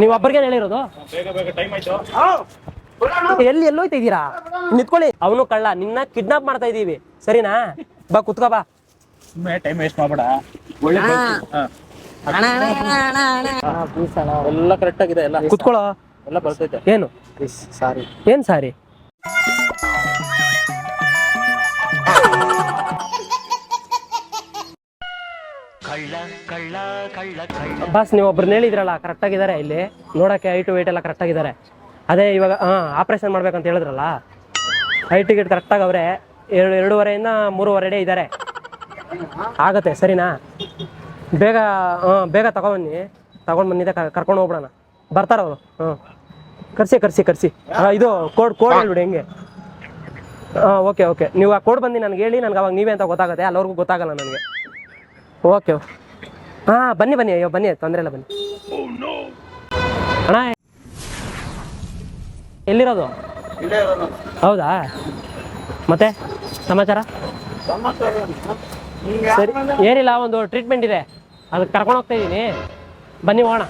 ನೀವು ಒಬ್ಬರಿಗೆ ಹೇಳಿರೋದು ಬೇಗ ಬೇಗ ಟೈಮ್ ಆಯ್ತು. ಎಲ್ಲಿ ಎಲ್ಲೋಯ್ತ ಇದ್ದೀರಾ? ನಿಂತ್ಕೊಳ್ಳಿ. ಅವನು ಕಳ್ಳ ನಿನ್ನ ಕಿಡ್ನಾಪ್ ಮಾಡ್ತಾ ಇದೀವಿ ಸರಿನಾ? ಬಾ ಕುತ್ಕೋ ಬಾ. ಟೈಮ್ ವೇಸ್ಟ್ ಮಾಡ್ಬೇಡ. ಒಳ್ಳೆ ಹಾ. ಎಲ್ಲ ಕರೆಕ್ಟ್ ಆಗಿದೆ ಎಲ್ಲ. ಕುತ್ಕೊಳ್ಳೋ. ಎಲ್ಲ ಬರ್ತೈತೆ. ಏನು? ಸಾರಿ. ಏನ್ ಸಾರಿ? ಬಾಸ್ ನೀವು ಒಬ್ರನ್ನ ಹೇಳಿದ್ರಲ್ಲ ಕರೆಕ್ಟ್ ಆಗಿದ್ದಾರೆ ಇಲ್ಲಿ. ನೋಡಕ್ಕೆ ಹೈಟು ವೈಟ್ ಎಲ್ಲ ಕರೆಕ್ಟ್ ಆಗಿದ್ದಾರೆ. ಅದೇ ಇವಾಗ ಹಾ ಆಪರೇಷನ್ ಮಾಡ್ಬೇಕಂತ ಹೇಳಿದ್ರಲ್ಲ? ಹೈಟ್ ಟಿಕೆಟ್ ಕರೆಕ್ಟಾಗಿ ಅವರೇ ಎರಡು ಎರಡೂವರೆಯಿಂದ ಮೂರುವರೆ ಡೇ ಇದ್ದಾರೆ. ಆಗತ್ತೆ ಸರಿನಾ? ಬೇಗ ಹಾಂ ಬೇಗ ತಗೊಬನ್ನಿ. ತಗೊಂಡು ಬಂದಿದ್ದೆ ಕರ್ಕೊಂಡು ಹೋಗ್ಬಿಡೋಣ. ಬರ್ತಾರ ಅವರು ಹ್ಞೂ ಕರ್ಸಿ ಕರ್ಸಿ ಕರ್ಸಿ. ಇದು ಕೋಡ್ ಕೋಡ್ ಹೇಳ್ಬಿಡಿ ಹೆಂಗೆ. ಹಾಂ ಓಕೆ ಓಕೆ. ನೀವು ಆ ಕೋಡ್ ಬಂದು ನನಗೆ ಹೇಳಿ ನನಗೆ ಅವಾಗ ನೀವೇ ಅಂತ ಗೊತ್ತಾಗುತ್ತೆ. ಅಲ್ಲವ್ರಿಗೂ ಗೊತ್ತಾಗಲ್ಲ ನನಗೆ. ಓಕೆ ಹಾಂ, ಬನ್ನಿ ಬನ್ನಿ, ಅಯ್ಯೋ, ಬನ್ನಿ, ತೊಂದರೆ ಇಲ್ಲ, ಬನ್ನಿ. ಅಣ್ಣ, ಎಲ್ಲಿರೋದು? ಹೌದಾ? ಮತ್ತೆ, ಸಮಾಚಾರ? ಸರಿ, ಏನಿಲ್ಲ, ಒಂದು ಟ್ರೀಟ್ಮೆಂಟ್ ಇದೆ. ಅದಕ್ಕೆ ಕರ್ಕೊಂಡು ಹೋಗ್ತಾ ಇದ್ದೀನಿ. ಬನ್ನಿ, ಹೋಗೋಣ.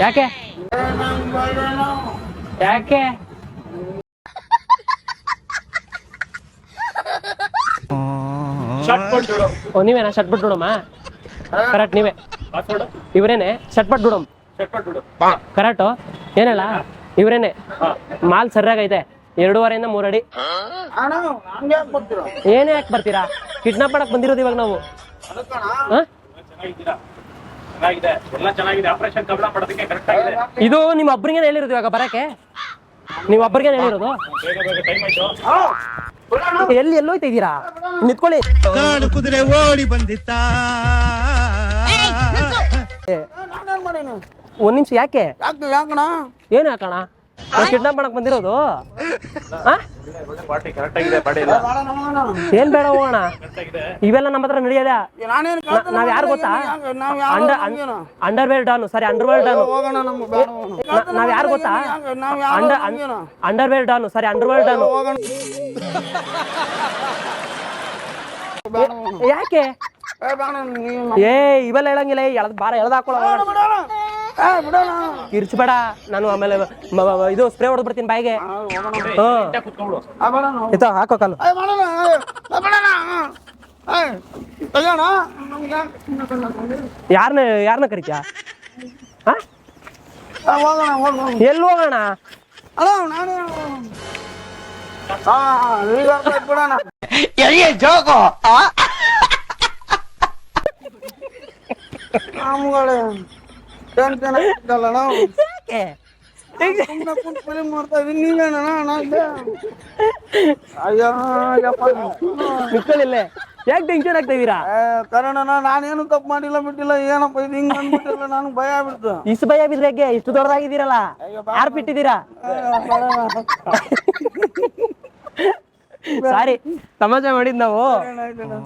ಯಾಕೆ? ಯಾಕೆ? ಓ ನೀವೇನಾ? ಶರ್ಟ್ ಬಿಟ್ಟು ಬಿಡಮ್ಮ ಕರೆಕ್ಟ್ ನೀವೇ. ಇವ್ರೇನೆ? ಇವರೇನೆ ಶರ್ಟ್ ಬಿಟ್ಟು ಬಿಡಮ್ ಕರೆಕ್ಟು ಏನಲ್ಲ? ಇವರೇನೆ? ಮಾಲ್ ಸರಿಯಾಗೈತೆ. ಎರಡೂವರೆಯಿಂದ ಮೂರಡಿ. ಏನೇ ಯಾಕೆ ಬರ್ತೀರಾ? ಕಿಡ್ನಾಪ್ ಮಾಡಕ್ ಬಂದಿರೋದು ಇವಾಗ ನಾವು. ಇದು ನಿಮ್ಮ ಒಬ್ಬರಿಗೆ ಹೇಳಿರೋದು ಇವಾಗ ಬರಕ್ಕೆ. ನೀವು ಒಬ್ಬರಿಗೆ ಹೇಳಿರೋದು ಬೇಗ ಬೇಗ ಟೈಮ್ ಆಯ್ತು. ಎಲ್ಲಿ ಎಲ್ಲೋಯ್ತಾ ಇದ್ದೀರಾ? ನಿಂತ್ಕೊಳ್ಳಿ. ಕುದುರೆ ಓಡಿ ಬಂದಿತ್ತ. ಒಂದ್ ನಿಮಿಷ ಯಾಕೆ? ಯಾಕೆ ಯಾಕಣ ಏನು ಯಾಕಣ ಕಿಡ್ನಾಪ್ ಮಾಡಕ್ ಬಂದಿರೋದು? ಏನ್ ಬೇಡ ಹೋಗೋಣ. ಇವೆಲ್ಲ ನಮ್ಮ ಹತ್ರ ನಡೆಯಲ್ಲ. ನಾವ್ ಯಾರು ಗೊತ್ತಾ? ನಾವು underwear don sorry underwear don. ನಾವ್ ಯಾರು ಗೊತ್ತಾ? Underwear don sorry underwear don ಯಾಕೆ? ಏ ಇವೆಲ್ಲ ಹೇಳಂಗಿಲ್ಲ ಎಳ್ದ್ ಬಾರ ಎಳ್ದ ಹಾಕೊಳ್ಳೋ ಬಿಡೋಣ ಏ ಬಿಡೋಣ ಕಿರ್ಚ್ಬೇಡ ನಾನು ಆಮೇಲೆ ಮ- ಮ- ಇದು ಸ್ಪ್ರೇ ಹೊಡೆದ್ ಬಿಡ್ತೀನಿ ಬಾಯಿಗೆ ಹ್ಮ್ ಕುತ್ಕೊಂಡ್ಬಿಡು ಆ ಬೇಡ ಆಯ್ತಾ ಹಾಕೋ ಕಾಲು ಏ ಮಾಡೋಣ ಏ ಬಿಡೋಣ ಏ ತೆಗೋಣ ನಮ್ಗೆ ಯಾರನ್ನ ಯಾರನ್ನ ಕರಿತ್ಯಾ ಹಾ ಏ, ಹೋಗೋಣ ಹೋಗೋಣ ಎಲ್ಲಿ ಹೋಗೋಣ ಅಲ್ಲ ನಾನೇ ಹಾ ಈಗ ಬಿಡೋಣ ನಮ್ಗಳೇ ಟೆನ್ಷನ್ ಆಗ್ತಲ್ಲ ನಾವು ಯಾಕೆ ಸುಮ್ಮನೆ ಕುಂತು ಫಿಲಿಮ್ ಮಾಡ್ತಾ ಇದೀನಿ ನೀವೇನ? ನಿತ್ಕೊಳ್ಳಿಲ್ಲ ಯಾಕೆ ಟೆನ್ಷನ್ ಆಗ್ತಾ ಇದೀರಾ? ಕನ್ನಡನ ನಾನೇನು ತಪ್ಪು ಮಾಡಿಲ್ಲ ಬಿಟ್ಟಿಲ್ಲ ಏನಪ್ಪ ಇದು ಹಿಂಗ್ ಅಂದ್ಬಿಟ್ಟಿಲ್ಲ ನನಗೆ ಭಯ ಆಗ್ಬಿಡ್ತು. ಇಷ್ಟು ಭಯ ಬಿದ್ರೆ ಹೇಗೆ? ಇಷ್ಟು ದೊಡ್ಡದಾಗಿದ್ದೀರಲ್ಲ? ಯಾರು ಬಿಟ್ಟಿದ್ದೀರಾ ಸಾರಿ ತಮಾಷೆ ಮಾಡಿದ್ ನಾವು.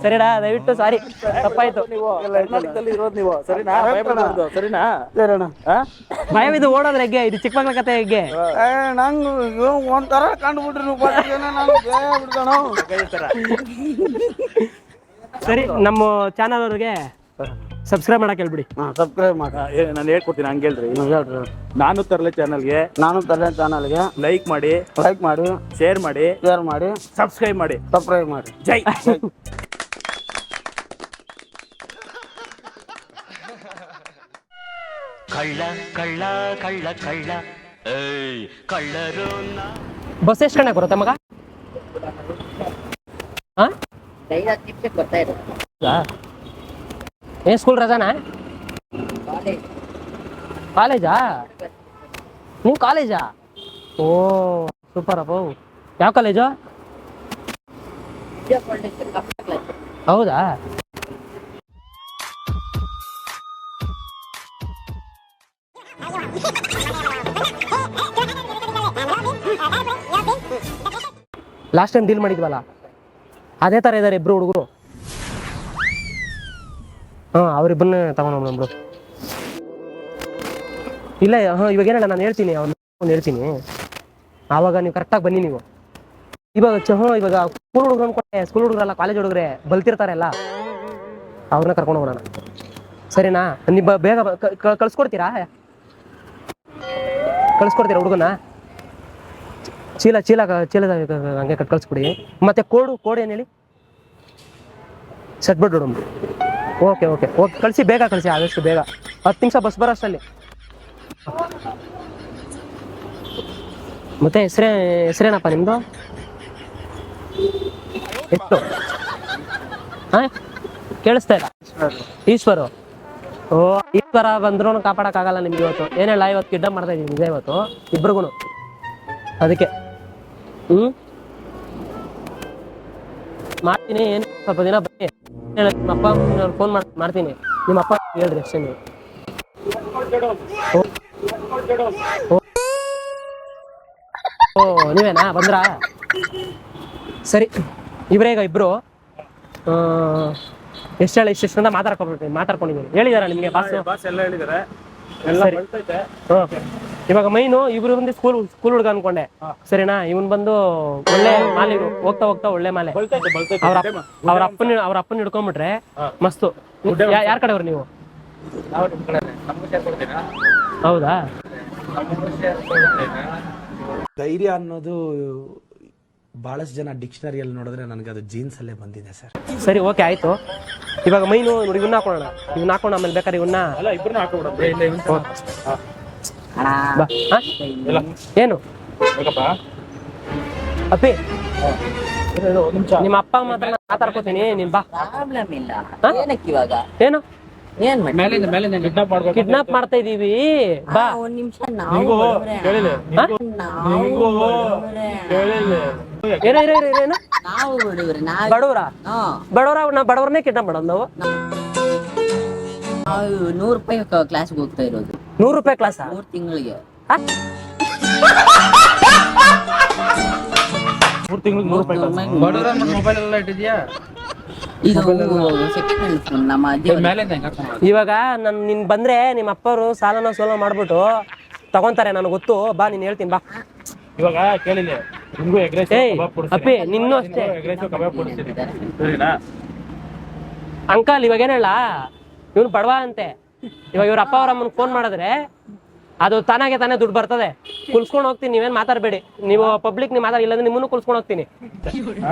ಸರಿನಾ ದಯವಿಟ್ಟು ಸಾರಿ ತಪ್ಪಾಯ್ತು. ನೀವು ಸರಿನಾ? ಭಯ ಬಿದ್ದು ಓಡೋದ್ರ ಹೆಗ್ಗೆ ಇದು ಚಿಕ್ಕ ಮಕ್ಳ ಕತೆ ಹೆಗ್ಗೆ ನಂಗೆ ಒಂಥರ ಕಂಡುಬಿಟ್ರಿ ಸರಿ ನಮ್ಮ ಚಾನಲ್ ಅವ್ರಿಗೆ ಸಬ್ಸ್ಕ್ರೈಬ್ ಮಾಡಕ್ ಹೇಳ್ಬಿಡಿ. ಹಾಂ ಸಬ್ಸ್ಕ್ರೈಬ್ ಮಾಡಿ. ನಾನು ಹೇಳ್ಕೊಡ್ತೀನಿ ಹಂಗೆ ಹೇಳ್ರಿ. ಹೇಳ್ರಿ. ನಾನು ತರಲೆ ಚಾನಲ್ಗೆ ನಾನು ತರಲೆ ಚಾನಲ್ಗೆ ಲೈಕ್ ಮಾಡಿ. ಲೈಕ್ ಮಾಡಿ. ಶೇರ್ ಮಾಡಿ. ಶೇರ್ ಮಾಡಿ. ಸಬ್ಸ್ಕ್ರೈಬ್ ಮಾಡಿ. ಸಬ್ಸ್ಕ್ರೈಬ್ ಮಾಡಿ. ಜೈ ಕಳ್ಳ ಕಳ್ಳ ಕಳ್ಳ ಕಳ್ಳ. ಏಯ್ ಕಳ್ಳರು ಬಸ್ ಎಷ್ಟು ಕಣ ಬರುತ್ತೆ ಮಗ? ಹಾ ಡೈಲಿ ಹತ್ತು ನಿಮಿಷಕ್ಕೆ ಬರ್ತಾ ಇರೋದು ಹೌದಾ? ಏನ್ ಸ್ಕೂಲ್ ರಜಾನಾ? ಕಾಲೇಜ್ ನೀವು ಕಾಲೇಜಾ ಓ ಸೂಪರ್ ಅಪ್ಪ. ಯಾವ ಕಾಲೇಜು ಹೌದಾ? ಲಾಸ್ಟ್ ಟೈಮ್ ಡೀಲ್ ಮಾಡಿದ್ವಲ್ಲ? ಅದೇ ಥರ ಇದ್ದಾರೆ ಇಬ್ರು ಹುಡುಗರು. ಹಾಂ ಅವ್ರಿಬ್ಬರನ್ನ ತಗೊಂಡು ಬ್ರೋ ಇಲ್ಲ, ಹಾಂ, ಇವಾಗ ಏನಣ್ಣ, ನಾನು ಹೇಳ್ತೀನಿ, ಅವ್ನು ಹೇಳ್ತೀನಿ. ಆವಾಗ ನೀವು ಕರೆಕ್ಟಾಗಿ ಬನ್ನಿ ನೀವು. ಇವಾಗ ಚ- ಹ್ಞೂ ಇವಾಗ ಸ್ಕೂಲ್ ಹುಡುಗರು ಅನ್ಕೊಂಡೆ ಸ್ಕೂಲ್ ಹುಡುಗರಲ್ಲ ಕಾಲೇಜ್ ಹುಡುಗರೆ ಬಲ್ತಿರ್ತಾರಲ್ಲ ಅವ್ರನ್ನ ಕರ್ಕೊಂಡು ಹೋಗೋಣ ಸರಿನಾ? ನೀವು ಬೇಗ ಕಳ್ಸ್ಕೊಡ್ತೀರಾ? ಕಳ್ಸ್ಕೊಡ್ತೀರಾ ಹುಡುಗನ ಚೀಲ ಚೀಲ ಚೀಲದ ಹಂಗೆ ಕಟ್ ಕಳ್ಸ್ಕೊಡಿ. ಮತ್ತೆ ಕೋಡು, ಕೋಡ್ ಏನು ಹೇಳಿ? ಸೆಟ್ ಹುಡುಗ ಓಕೆ ಓಕೆ. ಓಕೆ, ಕಳಿಸಿ, ಬೇಗ ಕಳಿಸಿ, ಆದಷ್ಟು ಬೇಗ. ಹತ್ತು ನಿಮಿಷ ಬಸ್ ಬರೋ ಅಷ್ಟರಲ್ಲಿ. ಮತ್ತೆ ಹೆಸ್ರೇ, ಹೆಸ್ರೇನಪ್ಪ ನಿಮ್ಮದು ಎಷ್ಟು ಹಾಂ? ಕೇಳಿಸ್ತಾ ಇಲ್ಲ. ಈಶ್ವರು. ಓ, ಈಶ್ವರ ಬಂದ್ರೂ ಕಾಪಾಡಕ್ಕಾಗಲ್ಲ ನಿಮ್ಗೆ ಇವತ್ತು. ಏನಿಲ್ಲ, ಇವತ್ತು ಕಿಡ್ನಾಪ್ ಮಾಡ್ತಾ ಇದ್ದೀನಿ ಇವತ್ತು. ಇಬ್ರಿಗೂ ಅದಕ್ಕೆ. ಹ್ಞೂ ಮಾಡ್ತೀನಿ ಏನು ಸ್ವಲ್ಪ ದಿನ ಬನ್ನಿ. ನಿಮ್ಮ ಅಪ್ಪ ಫೋನ್ ಮಾಡಿ ಮಾಡ್ತೀನಿ. ನಿಮ್ಮ ಅಪ್ಪ ಹೇಳ್ರಿ ಅಷ್ಟೇ ನೀವು. ಓ. ನೀವೇನಾ? ಬಂದ್ರಾ? ಸರಿ ಇವರೇ ಈಗ ಇಬ್ರು. ಎಷ್ಟು ಹೇಳಿ ಇಷ್ಟು ಅಂತ ಮಾತಾಡ್ಕೊಬಿಟ್ಟು ಮಾತಾಡ್ಕೊಂಡಿದ್ದೀನಿ ಹೇಳಿದಾರ ನಿಮಗೆ ಬಾಸು ಬಾಸ್ ಎಲ್ಲ ಹೇಳಿದಾರೆ. ಎಲ್ಲ ಸರಿ. ಇವಾಗ ಮೈನು ಇಬ್ರು ಬಂದು ಸ್ಕೂಲ್ ಸ್ಕೂಲ್ ಹುಡುಗ ಅನ್ಕೊಂಡೆ. ಸರಿನಾ? ಇವನ್ ಬಂದು ಒಳ್ಳೆ ಮಾಲೆ. ಹೋಗ್ತಾ ಹೋಗ್ತಾ ಒಳ್ಳೆ ಮಾಲೆ. ಅವ್ರ. ಅವ್ರ ಅಪ್ಪನ ಅವ್ರ ಅಪ್ಪನ ಹಿಡ್ಕೊಂಡ್ಬಿಟ್ರೆ. ಮಸ್ತು. ಯಾ- ಯಾರ್ ಕಡೆಯವ್ರು ನೀವು? ನಾವು ಕಡೆ ನಮ್ಗೂ ಸೇರ್ಕೊಡ್ತೀರಾ? ಹೌದಾ? ಧೈರ್ಯ ಅನ್ನೋದು ಬಹಳಷ್ಟು ಜನ ಡಿಕ್ಷನರಿಯಲ್ಲಿ ನೋಡಿದ್ರೆ ನನಗೆ ಅದು ಜೀನ್ಸ್ ಅಲ್ಲೇ ಬಂದಿದೆ ಸರ್. ಸರಿ ಓಕೆ ಆಯ್ತು. ಇವಾಗ ಮೈನು ನೋಡಿ ಇವನ್ನ ಹಾಕೋಣ. ಇವನ್ನ ಹಾಕೋಣ ಆಮೇಲೆ ಬೇಕಾದ್ರೆ ಇವನ್ನ ಅಲ್ಲ ಹಾಕೊಬಿಡೋದು ಬಾ. ಹಾ? ಇಲ್ಲ. ಏನು? ಬೇಕಪ್ಪ ಅಪ್ಪಿ. ಇರು, ಇರು, ಒಂದ್ ನಿಮಿಷ. ನಿಮ್ಮ ಅಪ್ಪ ಮಾತ್ರ ನಾನ್ ಮಾತಾಡ್ಕೋತೀನಿ. ನೀನ್ ಬಾ. ಪ್ರಾಬ್ಲಮ್ ಇಲ್ಲ. ಹಾ? ಏನಕ್ಕೆ ಇವಾಗ? ಏನು? ಏನ್ ಮಾಡಿ ಮೇಲಿಂದ ಮೇಲಿಂದ ಕಿಡ್ನಾಪ್ ಮಾಡ್ಬೇಕು ಕಿಡ್ನಾಪ್ ಮಾಡ್ತಾ ಇದೀವಿ. ಬಾ. ಒಂದ್ ನಿಮಿಷ ನಿಂಗೂ ನಾವು ಕೇಳಿಲ್ಲ ಹಾ? ನಿಂಗೂ ಕೇಳಿಲ್ಲ ಏನೋ ಇರೋ ಇರೋ ಏನು? ನಾವು ಬಿಡುವ್ರಿ ನಾವ್ ಬಡವ್ರ? ಹಾ. ಬಡವ್ರ ನಾ ಬಡವ್ರನ್ನೇ ಕಿಡ್ನಾಪ್ ಮಾಡೋದು ನಾವು? ನಾವು ನೂರು ರೂಪಾಯಿ ಕ್ಲಾಸ್ಗೆ ಹೋಗ್ತಾ ಇರೋದು. ನೂರು ರೂಪಾಯಿ ಕ್ಲಾಸ್ ಮೂರ್ ತಿಂಗಳಿಗೆ. ಮೂರು ತಿಂಗಳಿಗೆ ನೂರು ರೂಪಾಯಿ ಮೊಬೈಲ್ ಎಲ್ಲ ಇಟ್ಟಿದ್ಯಾ? ಇದು ಸೆಕೆಂಡ್ ಹ್ಯಾಂಡ್ ಫೋನ್ ನಮ್ಮ ಅಜ್ಜಿ ಮೇಲಿಂದ ಹೆಂಗ್ ಇವಾಗ ನನ್ ನಿನ್ ಬಂದ್ರೆ ನಿಮ್ಮ ಅಪ್ಪರು ಸಾಲನ ಸೋಲ ಮಾಡ್ಬಿಟ್ಟು ತಗೊಂತಾರೆ ನನಗೆ ಗೊತ್ತು. ಬಾ ನೀನ್ ಹೇಳ್ತೀನಿ ಬಾ. ಇವಾಗ ಕೇಳಿ ನಿಮ್ಗೂ ಎಗ್ ರೈಸ್ ಏಯ್, ಕಬಾಬ್ ಅಪ್ಪಿ, ನಿನ್ನೂ ಅಷ್ಟೇ. ಎಗ್ ರೈಸ್ ಕಬಾಬ್ ಕೊಡಿಸ್ತೀನಿ ಸರಿನಾ? ಅಂಕಲ್ ಇವಾಗ ಏನ್ ಹೇಳ? ಇವ್ನು ಬಡವಾ ಅಂತೆ. ಇವಾಗ ಇವ್ರ ಅಪ್ಪ ಅವ್ರ ಅಮ್ಮನ್ ಫೋನ್ ಮಾಡಿದ್ರೆ ಅದು ತಾನಾಗೆ ತಾನೇ ದುಡ್ಡು ಬರ್ತದೆ. ಕುಲ್ಸ್ಕೊಂಡು ಹೋಗ್ತೀನಿ ನೀವೇನ್ ಮಾತಾಡ್ಬೇಡಿ. ನೀವು ಪಬ್ಲಿಕ್ ನೀವು ಮಾತಾಡಿ ಇಲ್ಲಾಂದ್ರೆ ನಿಮ್ಮನ್ನು ಕುಲ್ಸ್ಕೊಂಡು ಹೋಗ್ತೀನಿ.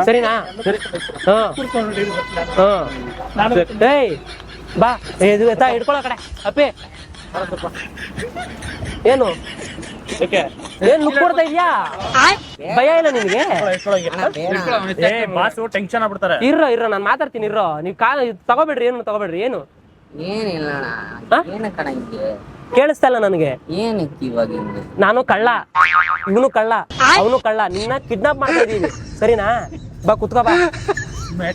ಸರಿನಾ? ಏಯ್ ಬಾ. ಇದು ಎತ್ತಾ ಹಿಡ್ಕೊಳ್ಳೋ ಕಡೆ. ಅಪ್ಪಿ. ಏನು? ಏನ್ ಲುಕ್ ಕೊಡ್ತಾ ಇದ್ಯಾ? ಭಯ ಇಲ್ಲ ನಿನ್ಗೆ? ಇರ್ರ ಬಾಸು ಟೆನ್ಷನ್ ಆಗ್ಬಿಡ್ತಾರೆ. ಇರ್ರೋ ಇರ್ರೋ ನಾನು ಮಾತಾಡ್ತೀನಿ ಇರ್ರೋ. ನೀವು ತಗೋಬೇಡ್ರಿ ಏನು ತಗೋಬೇಡ್ರಿ ಏನು? ಏನಿಲ್ಲ ಹಾ? ಅಣ್ಣ ಏನ ಕಣ ಹಿಂಗೆ? ಕೇಳಿಸ್ತಾ ಇಲ್ಲ ನನಗೆ. ಏನಕ್ಕೆ ಇವಾಗ ಹಿಂಗೆ? ನಾನು ಕಳ್ಳ. ಇವನು ಕಳ್ಳ. ಅವನು ಕಳ್ಳ. ನಿನ್ನ ಕಿಡ್ನಾಪ್ ಮಾಡ್ತಾ ಇದೀವಿ ಸರಿನಾ? ಬಾ ಕುತ್ಕೋ ಬಾ.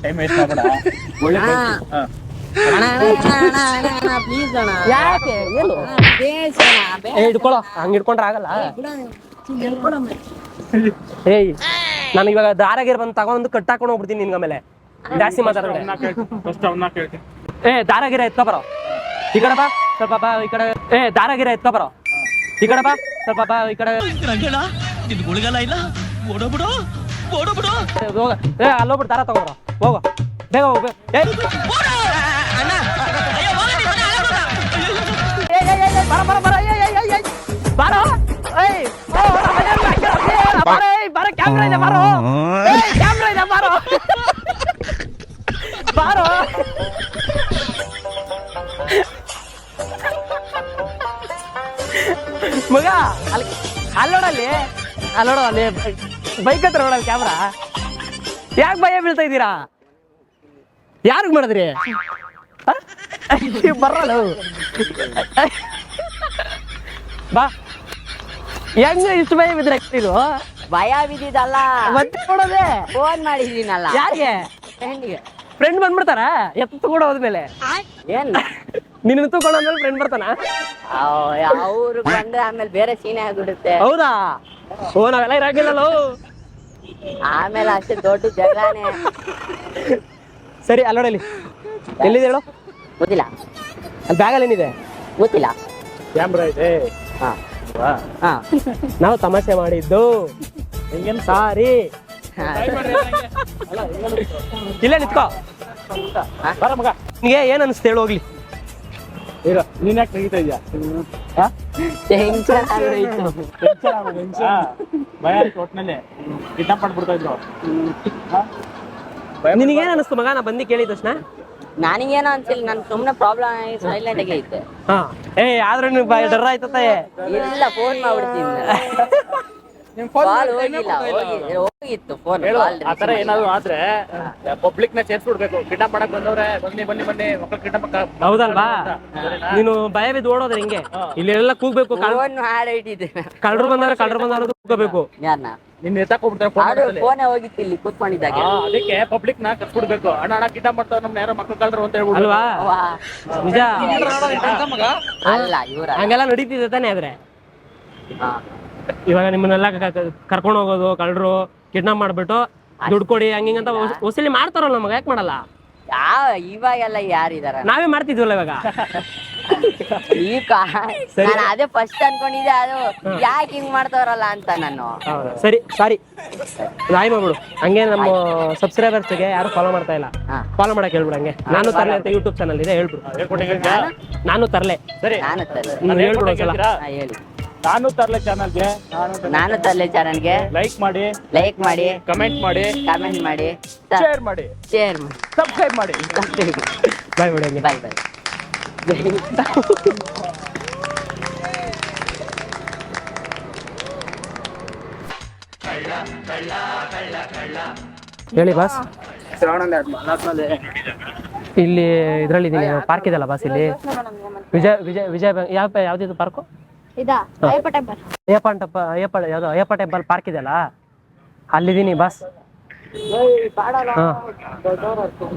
ಟೈಮ್ ವೇಸ್ಟ್ ಒಳ್ಳೆ ಯಾಕೆ? ಏನು? ಹಿಡ್ಕೊಳ್ಳೋ ಹಂಗ್ ಹಿಡ್ಕೊಂಡ್ರೆ ಆಗಲ್ಲ. ಏಯ್ ನಾನು ಇವಾಗ ದಾರಾಗಿರ್ ಬಂದು ತಗೊಂಡು ಕಟ್ಟಾಕೊಂಡು ಹೋಗ್ಬಿಡ್ತೀನಿ ನಿನ್ಗ ಮೇಲೆ. ಜಾಸ್ತಿ ಮಾತಾಡಿದ್ರೆ ಏ ದಾರಾಗಿರ ಎತ್ಕೊ ಬರೋ ಈ ಕಡೆ ಬಾ ಸ್ವಲ್ಪ ಬಾ ಈ ಕಡೆ ಏ ದಾರಾಗಿರ ಎತ್ಕೊ ಬರೋ ಈ ಕಡೆ ಬಾ ಸ್ವಲ್ಪ ಬಾ ಈ ಕಡೆ ನಿನ್ ಗುಳಿಗಲ್ಲ ಇಲ್ಲ ಓಡೋಬಿಡು ಓಡೋಬಿಡು ಹೋಗ ಏ ಅಲ್ಲೋಗ್ಬಿಟ್ಟು ದಾರ ತಗೋಬರೋ ಹೋಗೋ ಬೇಗ ಹೋಗ ಏ ಬರ ಬರ ಬರ ಏ ಏ ಏಯ್. ಬಾರೋ ಏಯ್ ಬಾರೋ, ಕ್ಯಾಮ್ರಾ ಇದೆ ಬಾರೋ ಮಗ ಅಲ್ಲಿ ಅಲ್ಲೋಡಲ್ಲಿ ಅಲ್ಲೋಡ ಅಲ್ಲಿ ಬೈಕ್ ಹತ್ರ ನೋಡಲ್ಲಿ ಕ್ಯಾಮ್ರಾ ಯಾಕೆ ಭಯ ಬೀಳ್ತಾ ಇದ್ದೀರಾ? ಯಾರಿಗೆ ಮಾಡಿದ್ರಿ? ಬರಲ್ಲ ಬಾ. ಹೆಂಗ ಇಷ್ಟು ಭಯ ಬಿದ್ರೆ ಇದು ಭಯ ಬಿದ್ದಿದ್ದಲ್ಲ. ಮತ್ತೆ ನೋಡೋದೆ? ಫೋನ್ ಮಾಡಿದೀನಲ್ಲ ಯಾರಿಗೆ ಫ್ರೆಂಡ್ಗೆ ಫ್ರೆಂಡ್ ಬಂದ್ಬಿಡ್ತಾರ? ಎತ್ತು ಕೂಡ ಹೋದ್ಮೇಲೆ. ಏನ್? ನಿನ್ನ ತಗೊಂಡ ಆಮೇಲೆ ಫ್ರೆಂಡ್ ಬರ್ತಾನ? ಅವ್ರು ಬಂದ್ರೆ ಆಮೇಲೆ ಬೇರೆ ಸೀನೆ ಆಗ್ಬಿಡುತ್ತೆ. ಹೌದಾ? ಓ ನಾವೆಲ್ಲ ಇರಾಗಿಲ್ಲಲ್ಲ ಆಮೇಲೆ ಅಷ್ಟೇ ದೊಡ್ಡ ಜಗಾನೆ. ಸರಿ ಅಲ್ಲೋಡಲಿ ಎಲ್ಲಿದೆ ಹೇಳು? ಗೊತ್ತಿಲ್ಲ. ಅಲ್ಲಿ ಬ್ಯಾಗಲ್ಲಿ ಏನಿದೆ? ಗೊತ್ತಿಲ್ಲ. ಕ್ಯಾಮ್ರಾ ಇದೆ. ಹಾ. ವಾ. ಹಾ. ನಾವು ತಮಾಷೆ ಮಾಡಿದ್ದು. ಹಿಂಗೇನ್ ಸಾರಿ. ಇಲ್ಲ ನಿತ್ಕೋ. ಬರ ಮಗ. ನಿಮಗೆ ಏನ್ ಅನಿಸ್ತು ಹೇಳು ಹೋಗ್ಲಿ. ಈಗ ನೀನ್ ಯಾಕೆ ತೆಗಿತಾ ಇದೀಯಾ? ಭಯ ಆಯ್ತು ಒಟ್ನಲ್ಲಿ. ಕಿಡ್ನಾಪ್ ಮಾಡ್ಬಿಡ್ತಾ ಇದ್ರು. ಹಾ? ನಿನಗೇನು ಅನಿಸ್ತು ಮಗ? ನಾ ಬಂದು ಕೇಳಿದ ತಕ್ಷಣ? ನನಗೇನೋ ಅನ್ಸಿಲ್ಲ. ನನ್ ಸುಮ್ನೆ ಪ್ರಾಬ್ಲಮ್ ಆಗಿ ಸೈಲೆಂಟ್ ಆಗಿ ಇದ್ದೆ. ಹಾ. ಏ ಆದ್ರೆ ಡರ್ ಆಯ್ತತೆ ಇಲ್ಲ ಫೋನ್ ಮಾಡ್ಬಿಡ್ತೀನಿ. ಕಾಲ್ ಹೋಗಿಲ್ಲ ಹೋಗಿ ಹೋಗಿತ್ತು ಫೋನ್ ಹೇಳು ಆತರ ಏನಾದ್ರು ಆದ್ರೆ ಪಬ್ಲಿಕ್ನ ಸೇರ್ಸ್ಬಿಡ್ಬೇಕು. ಕಿಡ್ನಾಪ್ ಮಾಡಕ್ ಬಂದವ್ರೆ ಬನ್ನಿ ಬನ್ನಿ ಬನ್ನಿ ಮಕ್ಕಳು ಕಿಡ್ನಾಪ್ ಹೌದಲ್ವಾ? ನೀನು ಭಯ ಬಿದ್ದು ಓಡೋದ್ರೆ ಹಿಂಗೆ? ಇಲ್ಲೆಲ್ಲ ಕೂಗ್ಬೇಕು ಫೋನ್ ಹಾಡಿಟ್ಟಿದ್ದೆ ಕಳ್ಳರು ಕಳ್ರು ಬಂದವ್ರೆ ಕಳ್ಳರು ಬಂದವ್ರದ್ದು ಕೂಗಬೇಕು. ಯಾರನ್ನ ನಿನ್ ಎತ್ತಾಕ್ ಹೋಗ್ಬಿಡ್ತಾರೆ ಫೋನ್ ಫೋನೇ ಹೋಗಿತ್ತು ಇಲ್ಲಿ ಕೂತ್ಕೊಂಡಿದ್ದಾಗ. ಅದಕ್ಕೆ ಪಬ್ಲಿಕ್ನ ಕರ್ಸ್ಬಿಡ್ಬೇಕು. ಅಣ್ಣ ಅಣ್ಣ ಕಿಡ್ನಾಪ್ ಮಾಡ್ತಾವ ನಮ್ನ ಯಾರೋ ಮಕ್ಕಳು ಕಳ್ರು ಅಂತ ಹೇಳ್ಬಿಡು ಅಲ್ವಾ. ನಿಜ. ಅಲ್ಲ ಇವ್ರ. ಹಂಗೆಲ್ಲ ನಡೀತಿದೆ ತಾನೇ ಆದ್ರೆ? ಇವಾಗ ನಿಮ್ಮನ್ನೆಲ್ಲ ಕರ್ಕೊಂಡು ಹೋಗೋದು ಕಳ್ರು ಕಿಡ್ನಾಪ್ ಮಾಡ್ಬಿಟ್ಟು ದುಡ್ಡು ಕೊಡಿ ಹಂಗಿಂಗಂತ ಅಂತ ವಸೂಲಿ ಮಾಡ್ತಾರಲ್ಲ ನಮಗೆ ಯಾಕೆ ಮಾಡಲ್ಲ? ಯಾವ ಇವಾಗೆಲ್ಲ ಯಾರಿದಾರ? ನಾವೇ ಮಾಡ್ತಿದ್ವಲ್ಲ ಇವಾಗ. ನಾನು ಅದೇ ಫಸ್ಟ್ ಅನ್ಕೊಂಡಿದ್ದೆ ಅದು ಯಾಕೆ ಹಿಂಗ್ ಮಾಡ್ತಾರಲ್ಲ ಅಂತ ನಾನು. ಸರಿ ಸಾರಿ. ರಾಯ್ ಮಾಡ್ಬಿಡು ಹಂಗೆ ನಮ್ಮ ಸಬ್ಸ್ಕ್ರೈಬರ್ಸ್ಗೆ ಯಾರು ಫಾಲೋ ಮಾಡ್ತಾ ಇಲ್ಲ. ಫಾಲೋ ಮಾಡಕ್ ಹೇಳ್ಬಿಡು ಹಂಗೆ ನಾನು ತರ್ಲೆ ಅಂತ ಯೂಟ್ಯೂಬ್ ಚಾನಲ್ ಇದೆ ಹೇಳ್ಬಿಡು? ನಾನು? ತರ್ಲೆ. ಸರಿ. ನಾನು ಹೇಳ್ಬಿಡು ಹೇಳಿ. ನಾನು ತರ್ಲೆ ಚಾನಲ್ಗೆ ನಾನು ತರಲೆ ಚಾನಲ್ಗೆ. ಲೈಕ್ ಮಾಡಿ ಲೈಕ್ ಮಾಡಿ ಕಮೆಂಟ್ ಮಾಡಿ ಕಮೆಂಟ್ ಮಾಡಿ ಶೇರ್ ಮಾಡಿ. ಶೇರ್ ಮಾಡಿ. ಸಬ್ಸ್ಕ್ರೈಬ್ ಮಾಡಿ. ಬಾಯ್ ಬಿಡಿ ಬಾಯ್ ಬಾಯ್ ಹೇಳಿ ಬಾಸ್. ಇಲ್ಲಿ ಇದ್ರಲ್ಲಿ ಇದೀನಿ ಪಾರ್ಕ್ ಇದೆಯಲ್ಲ ಬಾಸ್ ಇಲ್ಲಿ? ವಿಜಯ ವಿಜಯ ವಿಜಯ ಯಾವ ಯಾವ್ದಿದು ಪಾರ್ಕು? ಇದಾ? ಅಯ್ಯಪ್ಪ ಟೆಂಪಲ್ ಅಯ್ಯಪ್ಪ ಟೆಂಪ ಅಯ್ಯಪ್ಪ ಯಾವ್ದು? ಅಯ್ಯಪ್ಪ ಟೆಂಪಲ್ ಪಾರ್ಕ್ ಇದೆಯಲ್ಲ? ಅಲ್ಲಿದ್ದೀನಿ ಬಸ್. ಹಾ.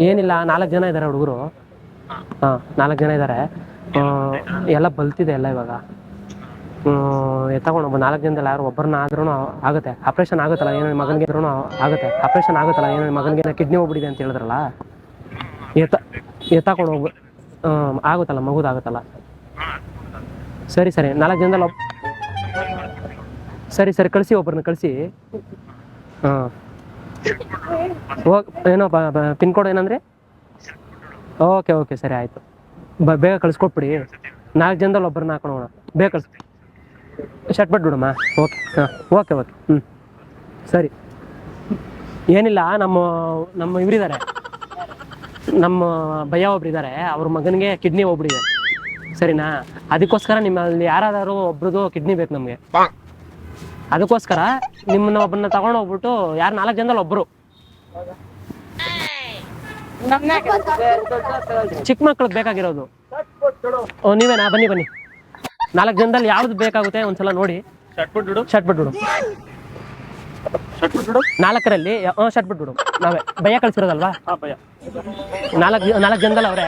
ಏನಿಲ್ಲ ನಾಲ್ಕು ಜನ ಇದ್ದಾರೆ ಹುಡುಗರು. ಹಾ ನಾಲ್ಕು ಜನ ಇದ್ದಾರೆ ಎಲ್ಲ ಬಲ್ತಿದೆ ಎಲ್ಲ ಇವಾಗ. ತಗೊಂಡು ನಾಲ್ಕು ಜನದಲ್ಲಿ ಯಾರು ಒಬ್ಬರನ್ನ ಆದ್ರೂ ಆಗುತ್ತೆ. ಆಪರೇಷನ್ ಆಗುತ್ತಲ್ಲ ಏನ ಮಗನಿಗೆ ಇದ್ರೂ ಆಗುತ್ತೆ. ಆಪ್ರೇಷನ್ ಆಗುತ್ತಲ್ಲ ಏನ ಮಗನಿಗೆ ಕಿಡ್ನಿ ಹೋಗ್ಬಿಟ್ಟಿದೆ ಅಂತ ಹೇಳಿದ್ರಲ್ಲ? ಎತ್ತ ಎತ್ತಾಕೊಂಡು ಹೋಗ್ಬ ಆಗುತ್ತಲ್ಲ ಮಗುದು ಆಗುತ್ತಲ್ಲ. ಸರಿ ಸರಿ. ನಾಲ್ಕು ಜನದಲ್ಲಿ ಒಬ್ಬ ಸರಿ ಸರಿ. ಕಳಿಸಿ ಒಬ್ಬರನ್ನ ಕಳಿಸಿ. ಹಾಂ. ಓಕೆ ಏನೋ ಪಿನ್ ಕೋಡ್ ಏನಂದ್ರೆ? Okay okay. ಸರಿ, ಆಯಿತು. ಬ ಬೇಗ ಕಳಿಸ್ಕೊಟ್ಬಿಡಿ. ನಾಲ್ಕು ಜನದಲ್ಲಿ ಒಬ್ಬರನ್ನ ಹಾಕೊಳ್ಳೋಣ ಬೇಗ ಕಳಿಸ್ ಶರ್ಟ್ ಬಿಟ್ಟು ಬಿಡಮ್ಮ. ಓಕೆ, ಹಾಂ. Okay okay. ಹ್ಞೂ ಸರಿ. ಏನಿಲ್ಲ, ನಮ್ಮ ನಮ್ಮ ಇವರಿದ್ದಾರೆ ನಮ್ಮ ಭಯ್ಯ ಒಬ್ರು ಇದ್ದಾರೆ ಅವ್ರ ಮಗನಿಗೆ ಕಿಡ್ನಿ ಹೋಗ್ಬಿಟ್ಟಿದೆ. ಸರಿನಾ? ಅದಕ್ಕೋಸ್ಕರ ನಿಮ್ಮಲ್ಲಿ ಯಾರಾದರೂ ಒಬ್ರದ್ದು ಕಿಡ್ನಿ ಬೇಕು ನಮಗೆ. ಅದಕ್ಕೋಸ್ಕರ ನಿಮ್ಮನ್ನ ಒಬ್ಬನ್ನ ತಗೊಂಡು ಹೋಗ್ಬಿಟ್ಟು ಯಾರು ನಾಲ್ಕು ಜನದಲ್ಲಿ ಒಬ್ರು. ಚಿಕ್ಕ ಮಕ್ಳಿಗೆ ಬೇಕಾಗಿರೋದು. ಓ, ನೀವೇನಾ? ಬನ್ನಿ ಬನ್ನಿ. ನಾಲ್ಕು ಜನದಲ್ಲಿ ಯಾವ್ದು ಬೇಕಾಗುತ್ತೆ ಒಂದ್ಸಲ ನೋಡಿ. ಶರ್ಟ್ ಬಿಡು. ಶರ್ಟ್ ಬಿಟ್ಬಿಡು ನಾಲ್ಕರಲ್ಲಿ ಹ್ಞೂ ಶರ್ಟ್ ಬಿಟ್ಬಿಡು ನಾವೇ. ಭಯ ಕಳ್ಸಿರೋದಲ್ವಾ? ನಾಲ್ಕು ನಾಲ್ಕು ಜನದಲ್ಲಿ ಅವರೇ.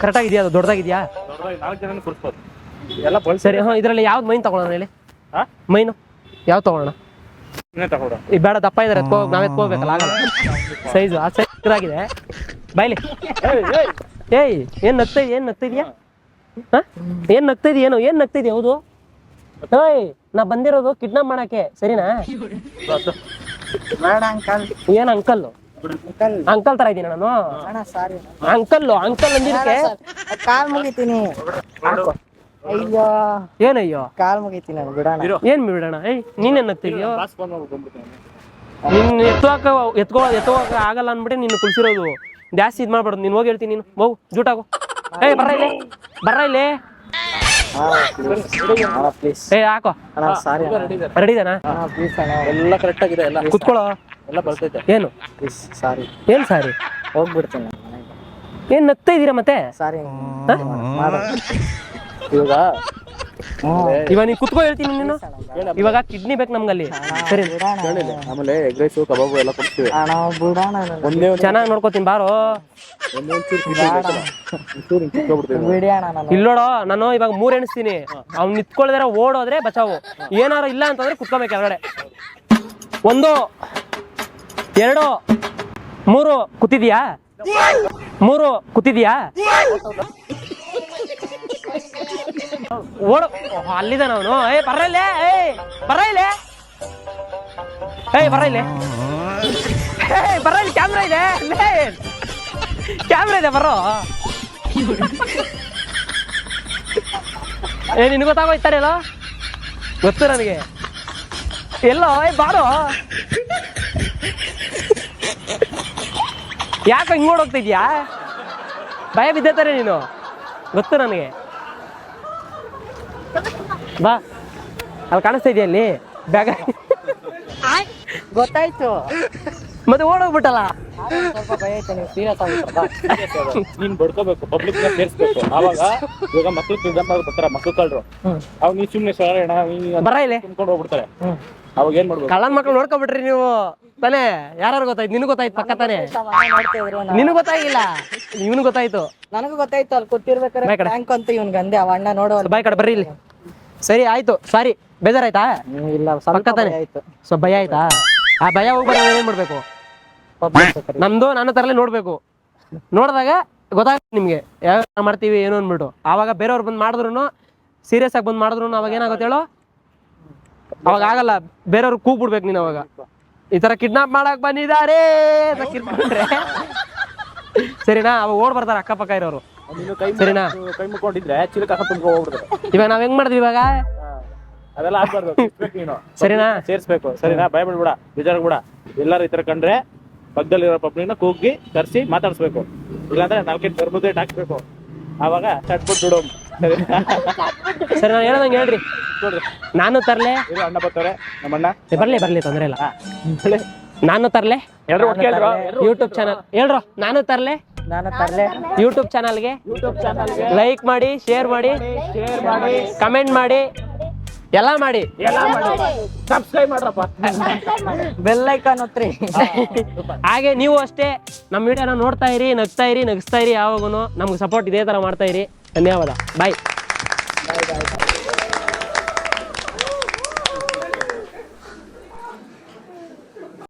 ಕರೆಕ್ಟಾಗಿದೆಯಾ ಅದು? ದೊಡ್ಡದಾಗಿದೆಯಾ? ದೊಡ್ಡದಾಗಿ ನಾಲ್ಕು ಜನ ಕೂರಿಸ್ಬೋದು ಎಲ್ಲ ಸರಿ ಹಾಂ ಇದರಲ್ಲಿ ಯಾವ್ದು ಮೈನ್ ತಗೊಳ್ಳೋಣ ಹೇಳಿ? ಆ ಮೈನು? ಯಾವ್ದು ತಗೊಳ್ಳೋಣ? ಇನ್ನೇ ತಗೊಳ್ಳೋ ಈ ಬೇಡ ದಪ್ಪ ಇದಾರೆ ಎತ್ಕೋ ನಾವು ಎತ್ಕೋಬೇಕಲ್ಲ ಆಗಲ್ಲ. ಸೈಜು ಆ ಸೈಜ್ ಆಗಿದೆ ಬಾಯ್ಲಿ. ಏಯ್ ಏನ್ ನಗ್ತಾ ಏನ್ ನಗ್ತಾ ಇದೆಯಾ? ಹ? ಏನ್ ನಗ್ತಾ ಇದೆಯಾ ಏನು ಏನ್ ನಗ್ತಾ ಇದೆಯಾ ಹೌದು? ಏಯ್ ನಾ ಬಂದಿರೋದು ಕಿಡ್ನಾಪ್ ಮಾಡಕ್ಕೆ ಸರಿನಾ? ಏನ್ ಅಂಕಲ್ ಅಂಕಲ್. ತರ ಇದೀನಿ ನಾನು. ಅಣ್ಣ ಸಾರಿ ಅಂಕಲ್ ಅಂಕಲ್ ಅಂದಿದ್ದಕ್ಕೆ? ಕಾಲ್ ಮುಗಿತೀನಿ. ಅಯ್ಯೋ. ಏನಯ್ಯೋ? ಕಾಲ್ ಮುಗಿತೀನಿ ನಾನು ಬಿಡೋಣ. ಏನ್ ಬಿಡೋಣ? ಏಯ್ ನೀನ್ ಬಂದ್ಬಿಡ್ತೀನಿ. ನಿನ್ನ ಎತ್ತುವಾಕ ಎತ್ಕೋ ಎತ್ತುವಾಗ ಆಗಲ್ಲ ಅನ್ಬಿಟ್ಟು ನಿನ್ನ ಕುಳ್ಸಿರೋದು. ಜಾಸ್ತಿ ಇದು ಮಾಡ್ಬಾರ್ದು. ನೀನ್ ಹೋಗಿ ಹೇಳ್ತೀನಿ ನೀನು. ಹೋಗು ಜೂಟಾಗು ಏಯ್ ಬರ್ರ ಇಲ್ಲಿ. ಬರ್ರ ಇಲ್ಲಿ. ಪ್ಲೀಸ್ ಏ ಹಾಕೋ. ಅಣ್ಣ ಸಾರಿ ರೆಡಿದಾನಾ ಪ್ಲೀಸ್ ಅಣ್ಣ ಎಲ್ಲ ಕರೆಕ್ಟ್ ಆಗಿದೆ ಎಲ್ಲ. ಕುತ್ಕೊಳ್ಳೋ. ಎಲ್ಲ ಬರ್ತೈತೆ. ಏನು? ಪ್ಲೀಸ್ ಸಾರಿ ಏನ್ ಸಾರಿ ಹೋಗ್ಬಿಡ್ತೀನಿ ಏನು ನಗ್ತಾ ಇದೀರಾ ಮತ್ತೆ? ಸಾರಿ? ಇವಾಗ ಇವಾಗ ನೀನ್ ಕುತ್ಕೋ ಹೇಳ್ತೀನಿ ನೀನು. ಇವಾಗ ಕಿಡ್ನಿ ಬೇಕು ನಮ್ಗಲ್ಲಿ. ಸರಿ. ಆಮೇಲೆ ಎಗ್ ರೈಸು ಕಬಾಬು ಎಲ್ಲ ಕೊಡ್ತೀವಿ. ಅಣ್ಣ ಬಿಡೋಣ ಒಂದೇ ಒಂದು ಚೆನ್ನಾಗಿ ನೋಡ್ಕೋತೀನಿ ಬಾರೋ. ಒಂದೇ ಒಂಚೂರು ಒಂಚೂರು ಇಲ್ಲೋಡೋ ನಾನು ಇವಾಗ ಮೂರ್ ಎಣಿಸ್ತೀನಿ. ಅವ್ನ್ ನಿತ್ಕೊಳ್ದಾರ ಓಡೋದ್ರೆ ಬಚಾವು. ಏನಾರು ಇಲ್ಲ ಅಂತಂದ್ರೆ ಕುತ್ಕೋಬೇಕು ಎರಡೆ ಒಂದು ಎರಡು ಮೂರು. ಕೂತಿದ್ಯಾ? ಮೂರು ಕೂತಿದ್ಯಾ? ಓಡು ಅಲ್ಲಿದ್ದಾನ ಅವನು? ಏ ಬರಲ್ಲ ಇಲ್ಲೇ ಏ ಬರ್ರ ಇಲ್ಲೇ? ಏಯ್, ಬರ್ರ ಇಲ್ಲೇ? ಏಯ್ ಕ್ಯಾಮ್ರಾ ಇದೆ ಕ್ಯಾಮ್ರಾ ಇದೆ ಬರೋ ಏ ನಿನ್ ಗೊತ್ತಾಗೋಯ್ತಾರೆ ಎಲ್ಲೋ? ಗೊತ್ತು ನನಗೆ. ಎಲ್ಲೋ ಏ ಬಾರೋ? ಯಾಕೆ ಹಿಂಗ್ ನೋಡೋಗ್ತಿದ್ಯಾ ಭಯ ಬಿದ್ದೇತಾರೆ ನೀನು. ಗೊತ್ತು ನನಗೆ. ಬಾ. ಅಲ್ಲಿ ಕಾಣಿಸ್ತಾ ಇದೆಯಾ ಅಲ್ಲಿ? ಬ್ಯಾಗ. ಗೊತ್ತಾಯ್ತು. ಮತ್ತೆ ಓಡೋಗ್ಬಿಟ್ಟಲ್ಲ? ಸ್ವಲ್ಪ ಭಯ ಆಯ್ತು ನೀವು ಸೀರಿಯಸ್ ಆಗ್ಬಿಟ್ರಲ್ಲ ನೀನ್ ಬಡ್ಕೋಬೇಕು ಪಬ್ಲಿಕ್ನ ಸೇರ್ಸ್ಬೇಕು. ಆವಾಗ ಇವಾಗ ಮಕ್ಳು ಎಕ್ಸಾಂಪಲ್ ಬರ್ತಾರೆ ಮಕ್ಳು ಕಳ್ರು. ಅವಾಗ ಸುಮ್ನೆ ಸರಣ ಬರ ಇಲ್ಲಿ. ತುಂಬ್ಕೊಂಡು ಹೋಗ್ಬಿಡ್ತಾರೆ. ಅವಾಗ ಏನ್ ಮಾಡ್ಬೇಕು? ಕಳ್ಳನ್ ಮಕ್ಳು ನೋಡ್ಕೊಬಿಟ್ರಿ ನೀವು. ತಾನೇ ಯಾರು ಗೊತ್ತಾಯ್ತು? ನಿನ್ ಗೊತ್ತಾಯ್ತು ಪಕ್ಕ ತಾನೆ? ನಿನ್ ಗೊತ್ತಾಗಿಲ್ಲ. ಇವನು ಗೊತ್ತಾಯ್ತು. ನನಗೂ ಗೊತ್ತಾಯ್ತು ಅಲ್ಲಿ ಕೊಟ್ಟಿರ್ಬೇಕಾರೆ ಅಂತ ಇವ್ನ್ ಗಂದೆ ಅವ ಅಣ್ಣ ನೋಡೋ ಬಾಯ್ ಕಡೆ ಬರ್ರಿ ಇಲ್ಲಿ. ಸರಿ ಆಯ್ತು. ಸಾರಿ ಬೇಜಾರಾಯ್ತಾ? ಇಲ್ಲ ಪಕ್ಕ ತಾನೆ. ಆಯ್ತು. ಸೊ ಭಯ ಆಯ್ತಾ? ಆ ಭಯ ಹೋಗ್ಬಾರ ಏನ್ ಮಾಡ್ಬೇಕು? ನಮ್ದು ನನ್ನ ತರಲೇ ನೋಡ್ಬೇಕು. ನೋಡಿದಾಗ ಗೊತ್ತಾಗುತ್ತೆ ನಿಮ್ಗೆ. ಯಾವ ಮಾಡ್ತೀವಿ ಏನು ಅಂದ್ಬಿಟ್ಟು ಅವಾಗ ಬೇರೆಯವ್ರು ಬಂದು ಮಾಡಿದ್ರು ಸೀರಿಯಸ್ ಆಗಿ ಬಂದು ಮಾಡಿದ್ರು ಅವಾಗ ಏನಾಗುತ್ತೆ ಹೇಳು? ಅವಾಗ ಆಗಲ್ಲ. ಬೇರೆಯವ್ರು ಕೂಗ್ಬಿಡ್ಬೇಕು ನೀನು ಅವಾಗ. ಈ ತರ ಕಿಡ್ನಾಪ್ ಮಾಡಕ್ ಬಂದಿದ್ದಾರೆ ಅಂತ ಕಿರ್ಕೊಂಡ್ರೆ ಸರಿನಾ? ಅವಾಗ ಓಡ್ ಬರ್ತಾರೆ ಅಕ್ಕಪಕ್ಕ ಇರೋರು. ಸರಿನಾ? ಕೈ ಮುಕ್ಕೊಂಡಿದ್ರೆ ಚಿಲಕ ತುಂಬ್ಕೊ ಹೋಗ್ಬಿಡ್ತಾರೆ ಇವಾಗ ನಾವ್ ಹೆಂಗ್ ಮಾಡಿದ್ವಿ ಇವಾಗ? ಅದೆಲ್ಲ ಆಗ್ಬಾರ್ದು. ನೀನು. ಸರಿನಾ? ಸೇರ್ಸ್ಬೇಕು. ಸರಿನಾ? ಭಯ ಬಿಡ್ಬೇಡ ಬೇಜಾರ್ ಬಿಡ ಎಲ್ಲಾರು ಈ ತರ ಕಂಡ್ರೆ ಪಕ್ಕದಲ್ಲಿರೋ ಪಬ್ಲಿಕ್ನ ಕೂಗಿ ಕರ್ಸಿ ಮಾತಾಡ್ಸ್ಬೇಕು. ಇಲ್ಲಾಂದ್ರೆ ನಾಲ್ಕೈದು ಗರ್ಭದ ಹಾಕ್ಬೇಕು ಆವಾಗ ಚಟ್ಬಿಟ್ ಬಿಡು ಸರಿನಾ? ಸರಿ ನಾನು ಹೇಳ್ದಂಗೆ ಹೇಳ್ರಿ. ನೋಡ್ರಿ. ನಾನು ತರ್ಲೆ. ಇರೋ ಅಣ್ಣ ಬರ್ತಾರೆ. ನಮ್ಮ ಅಣ್ಣ ಬರ್ಲಿ ಬರ್ಲಿ ತೊಂದ್ರೆ ಇಲ್ಲ. ನಾನು ತರ್ಲೆ. ಎಲ್ರು ಯೂಟ್ಯೂಬ್ ಚಾನಲ್ ಹೇಳ್ರು ನಾನು ತರ್ಲೆ. ನಾನು ತರಲೆ. ಯೂಟ್ಯೂಬ್ ಚಾನಲ್ಗೆ ಯೂಟ್ಯೂಬ್ ಚಾನಲ್ಗೆ ಲೈಕ್ ಮಾಡಿ ಶೇರ್ ಮಾಡಿ ಶೇರ್ ಮಾಡಿ. ಕಮೆಂಟ್ ಮಾಡಿ. ಎಲ್ಲ ಮಾಡಿ. ಎಲ್ಲ ಮಾಡಿ. ಸಬ್ಸ್ಕ್ರೈಬ್ ಮಾಡ್ರಪ್ಪ. ಬೆಲ್ ಐಕಾನ್ ಹೊತ್ರಿ ಹಾಗೆ ನೀವು ಅಷ್ಟೇ ನಮ್ಮ ವಿಡಿಯೋನ ನೋಡ್ತಾ ಇರಿ ನಗ್ತಾ ಇರಿ ನಗಿಸ್ತಾ ಇರಿ ಯಾವಾಗೂ ನಮ್ಗೆ ಸಪೋರ್ಟ್ ಇದೇ ಥರ ಮಾಡ್ತಾ ಇರಿ. ಧನ್ಯವಾದ. ಬಾಯ್